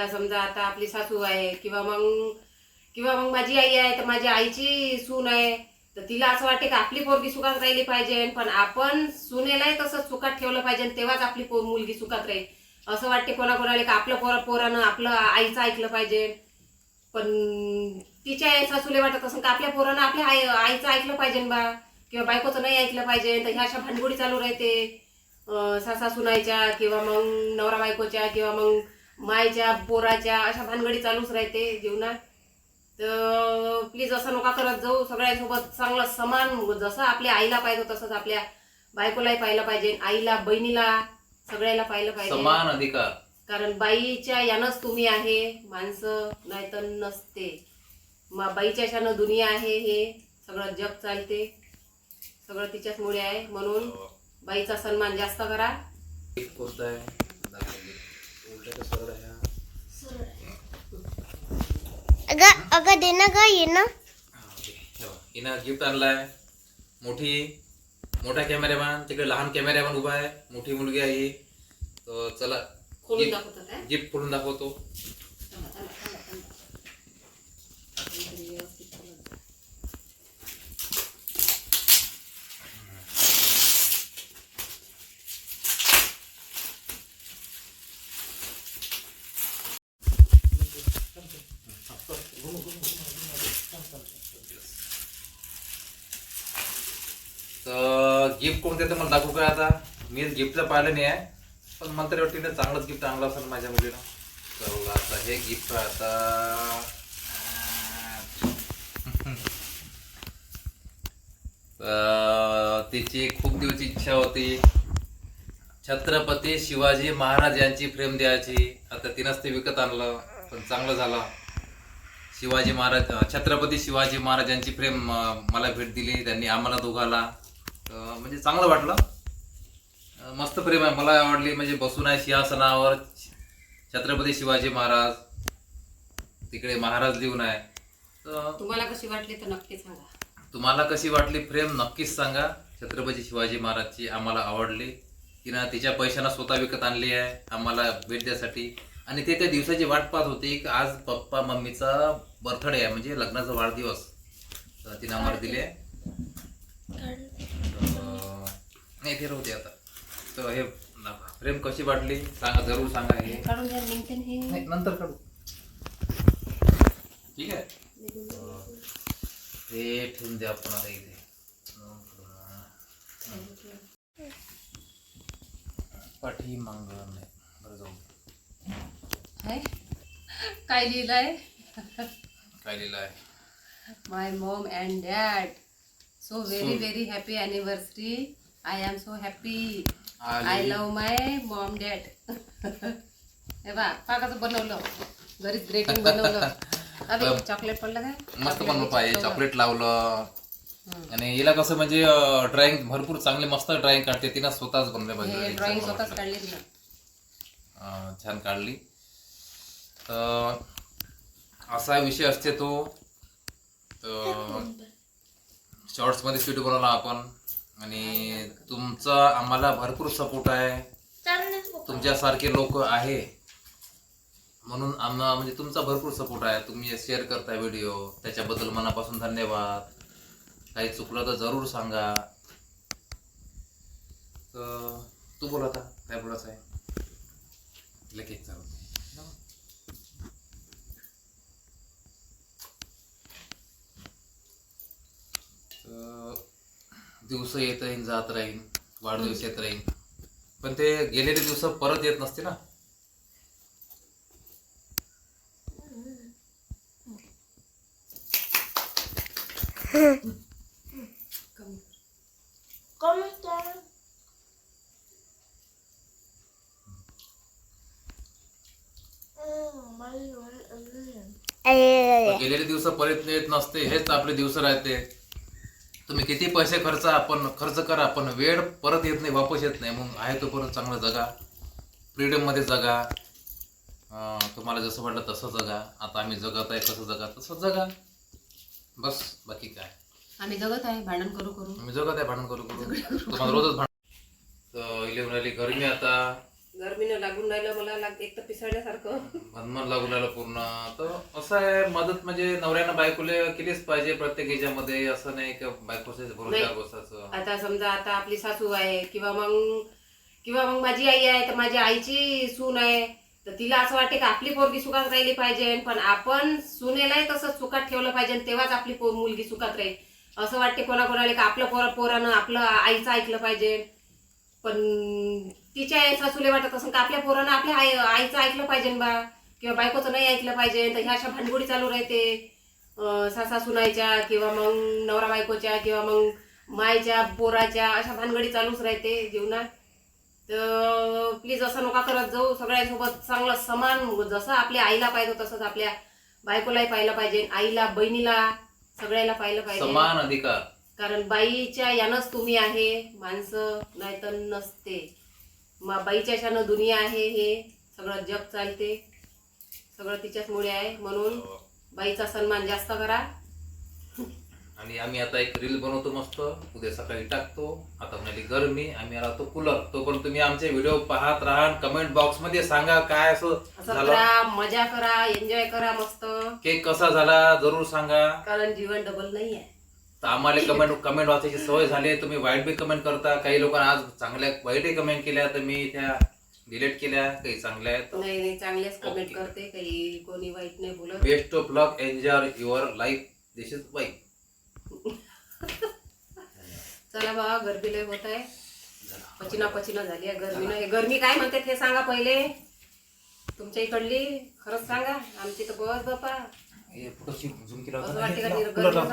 आता समजा आता आपली सासू आहे किंवा मग किंवा मग माझी आई आहे तर माझ्या आईची सून आहे तर तिला असं वाटते की आपली पोरगी सुखात राहिली पाहिजे पण आपण सुनेलाही तसंच सुखात ठेवलं पाहिजे तेव्हाच आपली पो- मुलगी सुखात राहील. असं वाटते कोणाकोणाला की आपलं पोरा पोरानं आपलं आईचं ऐकलं पाहिजे. पण तिच्या आई सासूले वाटत असं का आपल्या पोरानं आपल्या आई आईचं ऐकलं पाहिजे बा किंवा बायकोचं नाही ऐकलं पाहिजे तर ह्या अशा भांडगुडी चालू राहते. सासा सुनायच्या किंवा मग नवरा बायकोच्या किंवा मग मायच्या पोराच्या अशा भानगडी चालूच राहते जीवनात. तर प्लीज असं नका करत जाऊ. सगळ्यांसोबत चांगलं समान जसं आपल्या आईला पाहिजे तसंच आपल्या बायकोलाही पाहिलं पाहिजे. आईला बहिणीला सगळ्याला पाहिलं पाहिजे. समान अधिकार. कारण बाईच्या यानंच तुम्ही आहे माणसं नाही तर नसते. मा- बाईच्या यानं दुनिया आहे हे सगळं जग चालते. सगळं तिच्याच मुळे आहे. म्हणून बाईचा सन्मान जास्त करा. एक कोणता आहे. अगं अगं देना ग ये ना. हे. हिनं गिफ्ट आणलाय मोठी मोठा कॅमेरामॅन तिकडे लहान कॅमेरामॅन उभा आहे मोठी मुलगी आहे ही। तर चला दाखवतात काय? गिफ्ट खोलून दाखवतो। गिफ्ट कोणते तर मला दाखवू काय आता? मी गिफ्टचं पाहिलं नाही आहे पण मला तरी वाटतं चांगलंच गिफ्ट आणलं असेल माझ्या मुलीला तर आता हे गिफ्ट आता तिची खूप दिवशी इच्छा होती. छत्रपती शिवाजी महाराज यांची फ्रेम द्यायची. आता तिनंच ते विकत आणलं पण चांगलं झालं. शिवाजी महाराज छत्रपती शिवाजी महाराज यांची फ्रेम मला भेट दिली. त्यांनी आम्हाला दोघाला. म्हणजे चांगलं वाटलं. मस्त प्रेम आहे. मला आवडली म्हणजे बसून आहे सिंहासनावर. छत्रपती शिवाजी महाराज. तिकडे महाराज लिहून आहे. तर तुम्हाला कशी वाटली तर नक्की सांगा. तुम्हाला कशी वाटली फ्रेम नक्कीच सांगा. छत्रपती शिवाजी महाराजची आम्हाला आवडली. तिनं तिच्या पैशानं स्वतः विकत आणली आहे. आम्हाला भेट द्यासाठी. आणि ते त्या दिवसाची वाट पाहत होती की आज पप्पा मम्मीचा बर्थडे आहे. म्हणजे लग्नाचा वाढदिवस. तिनं आम्हाला दिले नाही ते राहू दे आता. तर हे फ्रेम कशी वाटली? सांगा ज़रूर सांगा हे. काढून घ्या निघते हे. नाही नंतर काढू. ठीक आहे? हे ठेवून द्या आपण आता इथे. पाठी मांग नाही. बरं जाऊ दे. हाय. काय लिहिलंय? काय लिहिलं आहे my mom and dad so very very happy anniversary I am so happy. I love my mom dad हे बा पा कसं बनवलं. घरीच ग्रेटिंग बनवलं. अबे चॉकलेट पडलं काय मस्त बनवलं पाहिजे. चॉकलेट लावलं. आणि हिला कसं म्हणजे ड्रॉइंग भरपूर चांगले मस्त ड्रॉइंग काढते. तिनं स्वतःच बनले हे पाहिजे ड्रॉइंग स्वतःच. काढली छान काढली. तर असा विषय असते तो. शॉर्ट्स मध्ये व्हिडिओ बनवला आपण. आणि तुमचा आम्हाला भरपूर सपोर्ट आहे. तुमच्यासारखे लोक आहे. म्हणून आम्हाला म्हणजे तुमचा भरपूर सपोर्ट आहे. तुम्ही शेअर करताय व्हिडिओ त्याच्याबद्दल मनापासून धन्यवाद. काही चुकलं तर जरूर सांगा. तर तू बोल आता काय बोलायचं आहे? लगेच चालू. दिवस येत राहीन जात राहीन वाढदिवस येत राहीन. पण ते गेलेले दिवस परत येत नसते ना. गेलेले दिवस परत येत नसते हेच आपले दिवस राहते. तुम्ही किती पैसे खर्च आपण खर्च करा पण वेळ परत येत नाही वापस येत नाही. मग आहे तोपर्यंत चांगलं जगा. फ्रीडममध्ये जगा. तुम्हाला जसं वाटलं तसं जगा. आता आम्ही जगत आहे कसं जगा तसं जगा. बस बाकी काय? आम्ही जगत आहे भांडण करू करू. आम्ही जगत आहे भांडण करू करू. तुम्हाला रोजच भांडण तर इलेवन राहिली गरमी आता गरमीनं लागून राहिलं मला लाग एक तर पिसळल्यासारखं. मनमन लागून राहिलं पूर्ण. तर असं आहे मदत म्हणजे नवऱ्यानं बायकोले केलीच पाहिजे प्रत्येक याच्यामध्ये असं नाही की बसायचं. आता समजा आता आपली सासू आहे किंवा मग किंवा मग माझी आई आहे तर माझ्या आईची सून आहे. तर तिला असं वाटते की आपली पोरगी सुखात राहिली पाहिजे. पण आपण सुनेलाही तसंच सुखात ठेवलं पाहिजे तेव्हाच आपली मुलगी सुखात राहील. असं वाटते कोणाकोणाला की आपलं पोरा पोरानं आपलं आईचं ऐकलं पाहिजे. पण तिच्या आई सासूले वाटत असं का आपल्या पोरानं आपल्या आई आईचं ऐकलं पाहिजे बा? किंवा बायकोचं नाही ऐकलं पाहिजे तर ह्या अशा भानगडी चालू राहते. सासा सुनायच्या किंवा मग नवरा बायकोच्या किंवा मग मायच्या पोराच्या अशा भानगडी चालूच राहते जीवनात. तर प्लीज असं नका करत जाऊ. सगळ्यांसोबत चांगलं समान जसं आपल्या आईला पाहिजे तसंच आपल्या बायकोलाही पाहिलं पाहिजे आईला बहिणीला सगळ्याला पाहिलं पाहिजे. समान अधिकार. कारण बाईच्या यानंच तुम्ही आहे माणसं नाही तर नसते. मा बाईच्या यानं दुनिया आहे हे सगळं जग चालते. सगळं तिच्याच मुळे आहे म्हणून बाईचा सन्मान जास्त करा. आणि आम्ही आता एक रील बनवतो मस्त उद्या सकाळी टाकतो. आता म्हणाली गरमी आम्ही राहतो कूलर तोपर्यंत तुम्ही आमचे व्हिडिओ पाहत राहा कमेंट बॉक्समध्ये सांगा काय असं करा मजा करा एन्जॉय करा मस्त. केक कसा झाला जरूर सांगा. कारण जीवन डबल नाही आहे. तर आम्हाला कमेंट कमेंट वाचायची सवय झाली. तुम्ही वाईट बी कमेंट करता. काही लोकांना आज चांगल्या वाईटही कमेंट केल्या तर मी त्या डिलीट केल्या. काही चांगल्या आहेत. नाही नाही चांगलेच कमेंट. करते. काही कोणी वाईट नाही बोलत. Best of luck enjoy your life this is wife चला बाबा गरमी लय होत आहे. पचिना पचिना झाली आहे गरमीनं हे गरमी काय म्हणते हे सांगा पहिले. तुमच्या इकडली खरंच सांगा. आमची तर बस बापा. असं वाटते का? गरमी